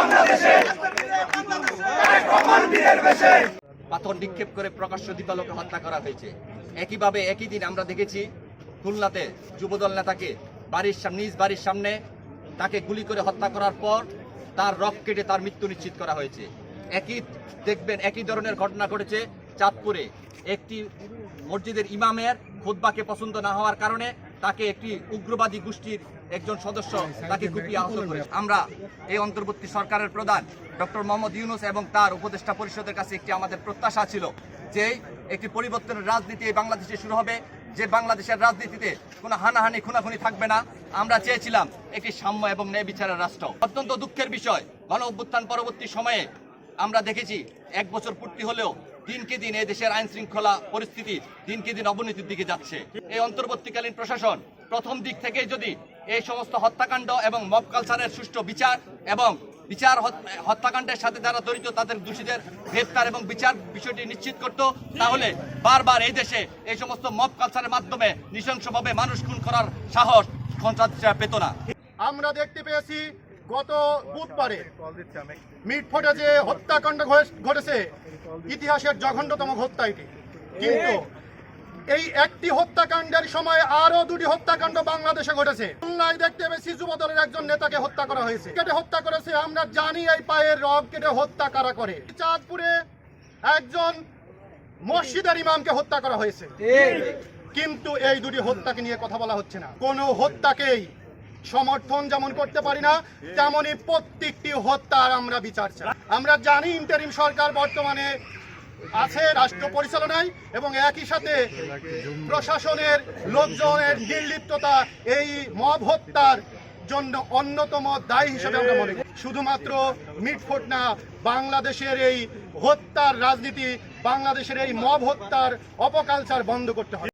বাংলাদেশে। পাথর নিক্ষেপ করে প্রকাশ্য দীপালোকে হত্যা করা হয়েছে। একইভাবে একই দিন আমরা দেখেছি খুলনাতে যুবদল নেতাকে বাড়ির সামনে নিজ বাড়ির সামনে তাকে গুলি করে হত্যা করার পর তার রক কেটে তার মৃত্যু নিশ্চিত করা হয়েছে। একই দেখবেন, একই ধরনের ঘটনা ঘটেছে চাঁদপুরে। একটি মসজিদের ইমামের খোদবাকে পছন্দ না হওয়ার কারণে তাকে একটি উগ্রবাদী গোষ্ঠীর একজন সদস্য তাকে কুপিয়ে আহত করে আমরা এই অন্তর্বর্তী সরকারের প্রধান ডক্টর মোহাম্মদ ইউনুস এবং তার উপদেষ্টা পরিষদের কাছে একটি আমাদের প্রত্যাশা ছিল যে একটি পরিবর্তনের রাজনীতি এই বাংলাদেশে শুরু হবে যে বাংলাদেশের রাজনীতিতে কোনো হানাহানি খুনাখুনি থাকবে না। আমরা চেয়েছিলাম একটি সাম্য এবং ন্যায় বিচারের রাষ্ট্র। অত্যন্ত দুঃখের বিষয় গণ অভ্যুত্থান পরবর্তী সময়ে আমরা দেখেছি এক বছর পূর্তি হলেও দিনকে দিন এই দেশের আইন শৃঙ্খলা পরিস্থিতি দিনকে দিন অবনতির দিকে যাচ্ছে। এই অন্তর্বর্তীকালীন প্রশাসন প্রথম দিক থেকে যদি এই সমস্ত হত্যাকাণ্ড এবং মব কালচারের সুষ্ঠু বিচার এবং বিচার হত্যাকাণ্ডের সাথে যারা জড়িত, তাদের দোষীদের গ্রেপ্তার এবং বিচার বিষয়টি নিশ্চিত করত। তাহলে বারবার এই দেশে এই সমস্ত মব কালচারের মাধ্যমে নৃশংসভাবে মানুষ খুন করার সাহস সন্ত্রাসীরা পেত না। আমরা দেখতে পেয়েছি গত বুধবারে মিটফোটে যে হত্যাকাণ্ড ঘটেছে। ইতিহাসের জঘন্যতম হত্যা এটি কিন্তু এই একটি হত্যাকাণ্ডের সময় আরও দুটি হত্যাকাণ্ড বাংলাদেশে ঘটেছে। খুলনায় দেখতে পেয়েছি যুবদলের একজন নেতাকে হত্যা করা হয়েছে। কেটে হত্যা করেছে, আমরা জানি এই পায়ের রগ কেটে হত্যা কারা করে। চাঁদপুরে একজন মসজিদের ইমামকে হত্যা করা হয়েছে। কিন্তু এই দুটি হত্যাকে নিয়ে কথা বলা হচ্ছে না। কোনো হত্যাকেই সমর্থন যেমন করতে পারি না তেমনই প্রত্যেকটি হত্যার আমরা বিচার চাই। আমরা জানি ইন্টারিম সরকার বর্তমানে আছে রাষ্ট্র পরিচালনায় এবং একই সাথে প্রশাসনের লোকজনের নির্লিপ্ততা, এই মব হত্যার জন্য অন্যতম দায়ী হিসেবে আমরা মনে করি। শুধুমাত্র মিটফোট না, বাংলাদেশের এই হত্যার রাজনীতি, বাংলাদেশের এই মব হত্যার অপকালচার বন্ধ করতে হবে।